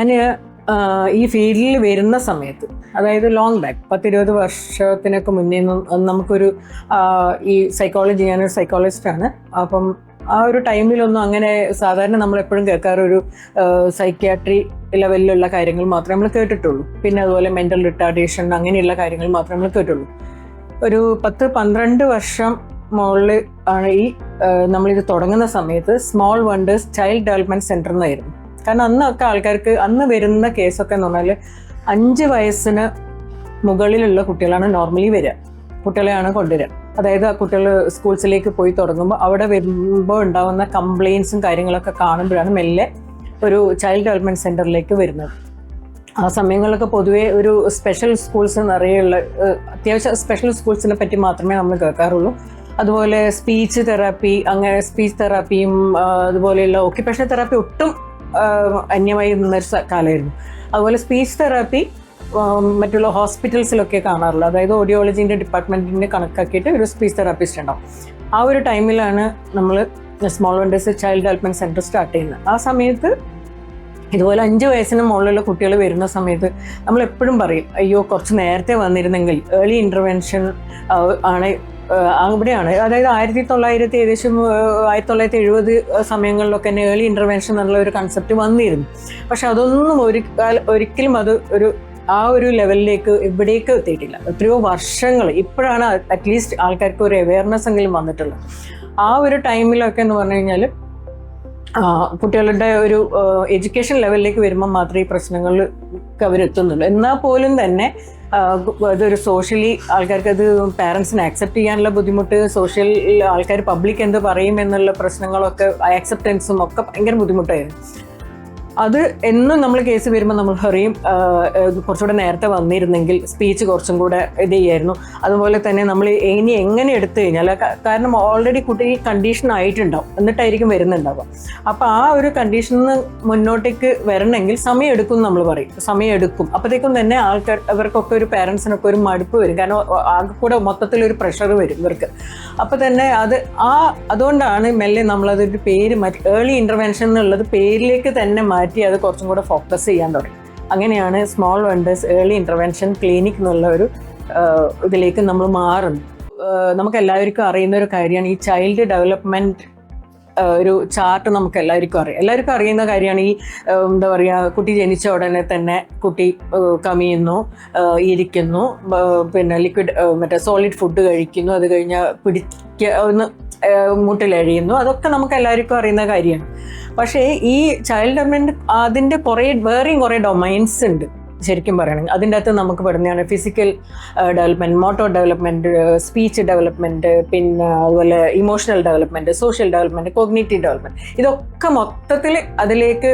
ഞാൻ ഈ ഫീൽഡിൽ വരുന്ന സമയത്ത് അതായത് ലോങ് ബാക്ക് പത്തിരുപത് വർഷത്തിനൊക്കെ മുന്നേ നമുക്കൊരു ഈ സൈക്കോളജി ഞാനൊരു സൈക്കോളജിസ്റ്റാണ് അപ്പം ആ ഒരു ടൈമിലൊന്നും അങ്ങനെ സാധാരണ നമ്മൾ എപ്പോഴും കേൾക്കാറ് ഒരു സൈക്യാട്രി ലെവലിലുള്ള കാര്യങ്ങൾ മാത്രമേ നമ്മൾ കേട്ടിട്ടുള്ളൂ. പിന്നെ അതുപോലെ മെന്റൽ റിട്ടാർഡേഷൻ അങ്ങനെയുള്ള കാര്യങ്ങൾ മാത്രമേ നമ്മൾ കേട്ടുള്ളൂ ഒരു പത്ത് പന്ത്രണ്ട് വർഷം മുകളിൽ ആണ് ഈ നമ്മളിത് തുടങ്ങുന്ന സമയത്ത് Small Wonders Child Development Centre എന്നായിരുന്നു. കാരണം അന്നൊക്കെ ആൾക്കാർക്ക് അന്ന് വരുന്ന കേസൊക്കെ എന്ന് പറഞ്ഞാൽ അഞ്ച് വയസ്സിന് മുകളിലുള്ള കുട്ടികളാണ് നോർമലി വരിക. കുട്ടികളെയാണ് കൊണ്ടുവരിക. അതായത് ആ കുട്ടികൾ സ്കൂൾസിലേക്ക് പോയി തുടങ്ങുമ്പോൾ അവിടെ വരുമ്പോൾ ഉണ്ടാകുന്ന കംപ്ലയിൻസും കാര്യങ്ങളൊക്കെ കാണുമ്പോഴാണ് മെല്ലെ ഒരു ചൈൽഡ് ഡെവലപ്മെന്റ് സെന്ററിലേക്ക് വരുന്നത്. ആ സമയങ്ങളിലൊക്കെ പൊതുവേ ഒരു സ്പെഷ്യൽ സ്കൂൾസ് നിറയെയുള്ള അത്യാവശ്യം സ്പെഷ്യൽ സ്കൂൾസിനെ പറ്റി മാത്രമേ നമ്മൾ കേൾക്കാറുള്ളൂ. അതുപോലെ സ്പീച്ച് തെറാപ്പി അങ്ങനെ സ്പീച്ച് തെറാപ്പിയും അതുപോലെയുള്ള ഓക്യുപേഷണൽ തെറാപ്പി ഒട്ടും അന്യമായി നിന്നൊരു കാലമായിരുന്നു. അതുപോലെ സ്പീച്ച് തെറാപ്പി മറ്റുള്ള ഹോസ്പിറ്റൽസിലൊക്കെ കാണാറുള്ളൂ. അതായത് ഓഡിയോളജീന്റെ ഡിപ്പാർട്ട്മെന്റിനെ കണക്കാക്കിയിട്ട് ഒരു സ്പീച്ച് തെറാപ്പിസ്റ്റ് ഉണ്ടാവും. ആ ഒരു ടൈമിലാണ് നമ്മൾ Small Wonders Child Development Centre start ചെയ്യുന്നത്. ആ സമയത്ത് ഇതുപോലെ അഞ്ച് വയസ്സിന് മുകളിലുള്ള കുട്ടികൾ വരുന്ന സമയത്ത് നമ്മൾ എപ്പോഴും പറയും അയ്യോ കുറച്ച് നേരത്തെ വന്നിരുന്നെങ്കിൽ ഏർലി ഇന്റർവെൻഷൻ ആണ് അവിടെയാണ് അതായത് ആയിരത്തി തൊള്ളായിരത്തി ഏകദേശം ആയിരത്തി തൊള്ളായിരത്തി എഴുപത് സമയങ്ങളിലൊക്കെ തന്നെ ഏർലി ഇന്റർവെൻഷൻ എന്നുള്ള ഒരു കൺസെപ്റ്റ് വന്നിരുന്നു. പക്ഷെ അതൊന്നും ഒരു കാല- ഒരിക്കലും അത് ഒരു ആ ഒരു ലെവലിലേക്ക് ഇവിടേക്ക് എത്തിയിട്ടില്ല. എത്രയോ വർഷങ്ങൾ ഇപ്പോഴാണ് അറ്റ്ലീസ്റ്റ് ആൾക്കാർക്ക് ഒരു അവയർനെസ് എങ്കിലും വന്നിട്ടുള്ളത്. ആ ഒരു ടൈമിലൊക്കെ എന്ന് പറഞ്ഞു കഴിഞ്ഞാൽ കുട്ടികളുടെ ഒരു എഡ്യൂക്കേഷൻ ലെവലിലേക്ക് വരുമ്പോൾ മാത്രമേ ഈ പ്രശ്നങ്ങൾ അവരെത്തുന്നുള്ളൂ എന്നാൽ പോലും തന്നെ അതൊരു സോഷ്യലി ആൾക്കാർക്ക് അത് പാരൻസിനെ ആക്സെപ്റ്റ് ചെയ്യാനുള്ള ബുദ്ധിമുട്ട് സോഷ്യൽ ആൾക്കാർ പബ്ലിക് എന്ത് പറയും എന്നുള്ള പ്രശ്നങ്ങളൊക്കെ ആക്സെപ്റ്റൻസും ഒക്കെ ഭയങ്കര ബുദ്ധിമുട്ടായിരുന്നു. അത് എന്നും നമ്മൾ കേസ് വരുമ്പോൾ നമ്മൾ ഹെറിയും കുറച്ചുകൂടെ നേരത്തെ വന്നിരുന്നെങ്കിൽ സ്പീച്ച് കുറച്ചും കൂടെ ഇത് ചെയ്യായിരുന്നു. അതുപോലെ തന്നെ നമ്മൾ ഇനി എങ്ങനെ എടുത്തു കഴിഞ്ഞാൽ കാരണം ഓൾറെഡി കുട്ടി കണ്ടീഷൻ ആയിട്ടുണ്ടാവും. എന്നിട്ടായിരിക്കും വരുന്നുണ്ടാവുക. അപ്പോൾ ആ ഒരു കണ്ടീഷനിൽ നിന്ന് മുന്നോട്ടേക്ക് വരണമെങ്കിൽ സമയം എടുക്കും എന്ന് നമ്മൾ പറയും. സമയം എടുക്കും. അപ്പോഴത്തേക്കും തന്നെ ആൾക്കാർ അവർക്കൊക്കെ ഒരു പേരൻസിനൊക്കെ ഒരു മടുപ്പ് വരും. കാരണം ആകെ കൂടെ മൊത്തത്തിലൊരു പ്രഷർ വരും ഇവർക്ക്. അപ്പോൾ തന്നെ അത് ആ അതുകൊണ്ടാണ് മെല്ലെ നമ്മളതൊരു പേര് മാറ്റി ഏർലി ഇന്റർവെൻഷൻ എന്നുള്ളത് പേരിലേക്ക് തന്നെ മാറ്റി അത് കുറച്ചും കൂടെ ഫോക്കസ് ചെയ്യാൻ തുടങ്ങി. അങ്ങനെയാണ് Small Wonders Early Intervention Clinic എന്നുള്ള ഒരു ഇതിലേക്ക് നമ്മൾ മാറുന്നു നമുക്ക് എല്ലാവർക്കും അറിയുന്ന ഒരു കാര്യമാണ് ഈ ചൈൽഡ് ഡെവലപ്മെന്റ് ഒരു ചാർട്ട് നമുക്ക് എല്ലാവർക്കും അറിയാം. എല്ലാവർക്കും അറിയുന്ന കാര്യമാണ് ഈ എന്താ പറയുക കുട്ടി ജനിച്ച ഉടനെ തന്നെ കുട്ടി കമിയുന്നു ഇരിക്കുന്നു പിന്നെ ലിക്വിഡ് മറ്റേ സോളിഡ് ഫുഡ് കഴിക്കുന്നു അത് കഴിഞ്ഞാൽ പിടിക്ക ഒന്ന് മുട്ടിലഴിയുന്നു. അതൊക്കെ നമുക്ക് എല്ലാവർക്കും അറിയുന്ന കാര്യമാണ്. പക്ഷേ ഈ ചൈൽഡ് ഡെവലപ്മെന്റ് അതിന്റെ കുറേ വേറെയും കുറേ ഡൊമൈൻസ് ഉണ്ട്. ശരിക്കും പറയുകയാണെങ്കിൽ അതിന്റെ അകത്ത് നമുക്ക് പെടുന്നതാണ് physical development motor development speech development പിന്നെ അതുപോലെ emotional development social development cognitive development ഇതൊക്കെ മൊത്തത്തിൽ അതിലേക്ക്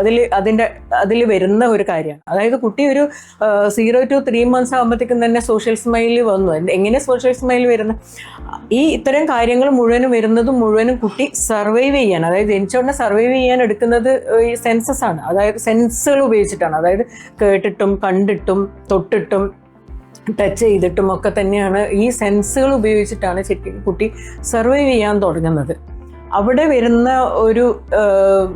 അതിൽ അതിന്റെ അതിൽ വരുന്ന ഒരു കാര്യമാണ്. അതായത് കുട്ടി ഒരു സീറോ ടു ത്രീ മന്ത്സ് ആകുമ്പോഴത്തേക്കും തന്നെ സോഷ്യൽ സ്മൈൽ വന്നു. എങ്ങനെ സോഷ്യൽ സ്മൈൽ വരുന്ന? ഈ ഇത്തരം കാര്യങ്ങൾ മുഴുവനും വരുന്നതും മുഴുവനും കുട്ടി സർവൈവ് ചെയ്യാൻ അതായത് ജനിച്ചോടനെ സർവൈവ് ചെയ്യാൻ എടുക്കുന്നത് ഈ സെൻസസ് ആണ്. അതായത് സെൻസുകൾ ഉപയോഗിച്ചിട്ടാണ്. അതായത് കേട്ടിട്ടും കണ്ടിട്ടും തൊട്ടിട്ടും ടച്ച് ചെയ്തിട്ടും ഒക്കെ തന്നെയാണ് ഈ സെൻസുകൾ ഉപയോഗിച്ചിട്ടാണ് കുട്ടി സർവൈവ് ചെയ്യാൻ തുടങ്ങുന്നത്. അവിടെ വരുന്ന ഒരു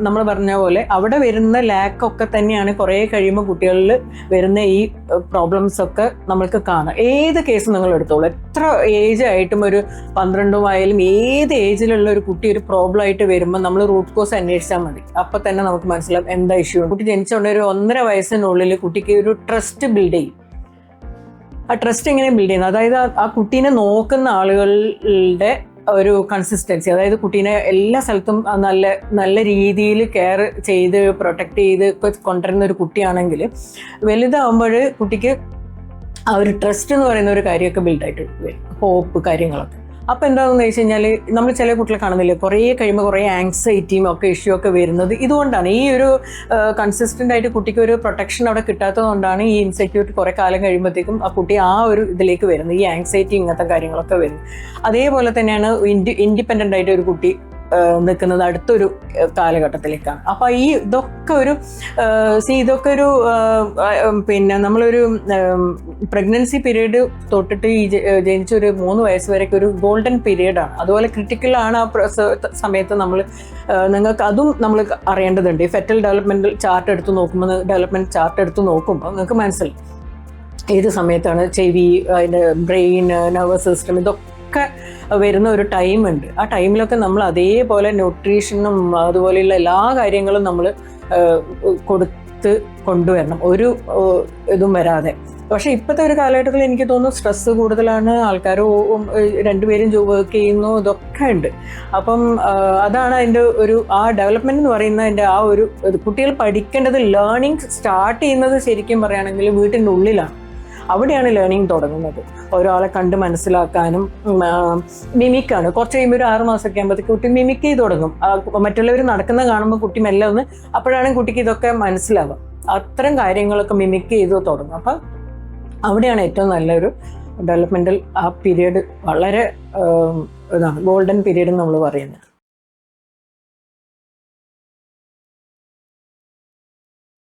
നമ്മൾ പറഞ്ഞ പോലെ അവിടെ വരുന്ന ലാക്കൊക്കെ തന്നെയാണ് കുറേ കഴിയുമ്പോൾ കുട്ടികളിൽ വരുന്ന ഈ പ്രോബ്ലംസ് ഒക്കെ നമ്മൾക്ക് കാണാം. ഏത് കേസ് നിങ്ങൾ എടുത്തോളൂ. എത്ര ഏജ് ആയിട്ടും ഒരു പന്ത്രണ്ടും ആയാലും ഏത് ഏജിലുള്ള ഒരു കുട്ടി ഒരു പ്രോബ്ലം ആയിട്ട് വരുമ്പോൾ നമ്മൾ റൂട്ട് കോസ് അന്വേഷിച്ചാൽ മതി. അപ്പം തന്നെ നമുക്ക് മനസ്സിലാവും എന്താ ഇഷ്യൂ കുട്ടി ജനിച്ചുകൊണ്ട് ഒരു ഒന്നര വയസ്സിനുള്ളിൽ കുട്ടിക്ക് ഒരു ട്രസ്റ്റ് ബിൽഡ് ചെയ്യും. ആ ട്രസ്റ്റ് എങ്ങനെ ബിൽഡ് ചെയ്യുന്നത്? അതായത് ആ കുട്ടീനെ നോക്കുന്ന ആളുകളുടെ ഒരു കൺസിസ്റ്റൻസി അതായത് കുട്ടീനെ എല്ലാ സ്ഥലത്തും നല്ല നല്ല രീതിയിൽ കെയർ ചെയ്ത് പ്രൊട്ടക്ട് ചെയ്ത് കൊണ്ടുവരുന്ന ഒരു കുട്ടിയാണെങ്കിൽ വലുതാവുമ്പോൾ കുട്ടിക്ക് ആ ഒരു ട്രസ്റ്റ് എന്ന് പറയുന്ന ഒരു കാര്യമൊക്കെ ബിൽഡായിട്ട് വരും. ഹോപ്പ് കാര്യങ്ങളൊക്കെ. അപ്പോൾ എന്താണെന്ന് വെച്ച് കഴിഞ്ഞാൽ നമ്മൾ ചില കുട്ടികളെ കാണുന്നില്ലേ? കുറേ കഴിയുമ്പോൾ കുറേ ആങ്സൈറ്റിയും ഒക്കെ ഇഷ്യൂ ഒക്കെ വരുന്നത് ഇതുകൊണ്ടാണ്. ഈ ഒരു കൺസിസ്റ്റന്റ് ആയിട്ട് കുട്ടിക്ക് ഒരു പ്രൊട്ടക്ഷൻ അവിടെ കിട്ടാത്തതുകൊണ്ടാണ് ഈ ഇൻസെക്യൂരിറ്റി കുറേ കാലം കഴിയുമ്പോഴത്തേക്കും ആ കുട്ടി ആ ഒരു ഇതിലേക്ക് വരുന്നത്. ഈ ആങ്സൈറ്റി ഇങ്ങനത്തെ കാര്യങ്ങളൊക്കെ വരുന്നത്. അതേപോലെ തന്നെയാണ് ഇൻഡി ഇൻഡിപെൻഡന്റ് ആയിട്ട് ഒരു കുട്ടി നിൽക്കുന്നത് അടുത്തൊരു കാലഘട്ടത്തിലേക്കാണ്. അപ്പോൾ ഈ ഇതൊക്കെ ഒരു സി ഇതൊക്കെ ഒരു പിന്നെ നമ്മളൊരു പ്രഗ്നൻസി പീരീഡ് തൊട്ടിട്ട് ഈ ജനിച്ച ഒരു മൂന്ന് വയസ്സ് വരെയൊക്കെ ഒരു ഗോൾഡൻ പീരീഡാണ് അതുപോലെ ക്രിട്ടിക്കൽ ആണ് ആ സമയത്ത് നമ്മൾ നിങ്ങൾക്ക് അതും നമ്മൾ അറിയേണ്ടതുണ്ട്. ഈ ഫെറ്റൽ ഡെവലപ്മെന്റൽ ചാർട്ട് എടുത്ത് നോക്കുമ്പോൾ ഡെവലപ്മെന്റ് ചാർട്ട് എടുത്ത് നോക്കുമ്പോൾ നിങ്ങൾക്ക് മനസ്സിലായി ഏത് സമയത്താണ് ചെവി അതിന്റെ ബ്രെയിൻ നെർവസ് സിസ്റ്റം ഇതൊക്കെ വരുന്ന ഒരു ടൈമുണ്ട് ആ ടൈമിലൊക്കെ നമ്മൾ അതേപോലെ ന്യൂട്രീഷനും അതുപോലെയുള്ള എല്ലാ കാര്യങ്ങളും നമ്മൾ കൊടുത്ത് കൊണ്ടുവരണം. ഒരു ഇതും വരാതെ. പക്ഷെ ഇപ്പോഴത്തെ ഒരു കാലഘട്ടത്തിൽ എനിക്ക് തോന്നുന്നു സ്ട്രെസ്സ് കൂടുതലാണ്. ആൾക്കാർ രണ്ടുപേരും വർക്ക് ചെയ്യുന്നു ഇതൊക്കെ ഉണ്ട്. അപ്പം അതാണ് അതിന്റെ ഒരു ആ ഡെവലപ്മെന്റ് എന്ന് പറയുന്നതിന്റെ ആ ഒരു കുട്ടികൾ പഠിക്കേണ്ടത് ലേണിംഗ് സ്റ്റാർട്ട് ചെയ്യുന്നത് ശരിക്കും പറയുകയാണെങ്കിൽ വീട്ടിന്റെ ഉള്ളിലാണ് അവിടെയാണ് ലേണിംഗ് തുടങ്ങുന്നത്. ഒരാളെ കണ്ട് മനസ്സിലാക്കാനും മിമിക്കാണ് കുറച്ച് കഴിയുമ്പോൾ ഒരു ആറ് മാസമൊക്കെ ആകുമ്പോഴത്തേക്ക് കുട്ടി മിമിക്ക് ചെയ്ത് തുടങ്ങും. മറ്റുള്ളവർ നടക്കുന്ന കാണുമ്പോൾ കുട്ടി മെല്ലെ ഒന്ന് അപ്പോഴാണ് കുട്ടിക്ക് ഇതൊക്കെ മനസ്സിലാവുക. അത്തരം കാര്യങ്ങളൊക്കെ മിമിക്ക് ചെയ്ത് തുടങ്ങും. അപ്പം അവിടെയാണ് ഏറ്റവും നല്ലൊരു ഡെവലപ്മെന്റൽ ആ പീരീഡ് വളരെ ഇതാണ് ഗോൾഡൻ പീരീഡ് നമ്മൾ പറയുന്നത്.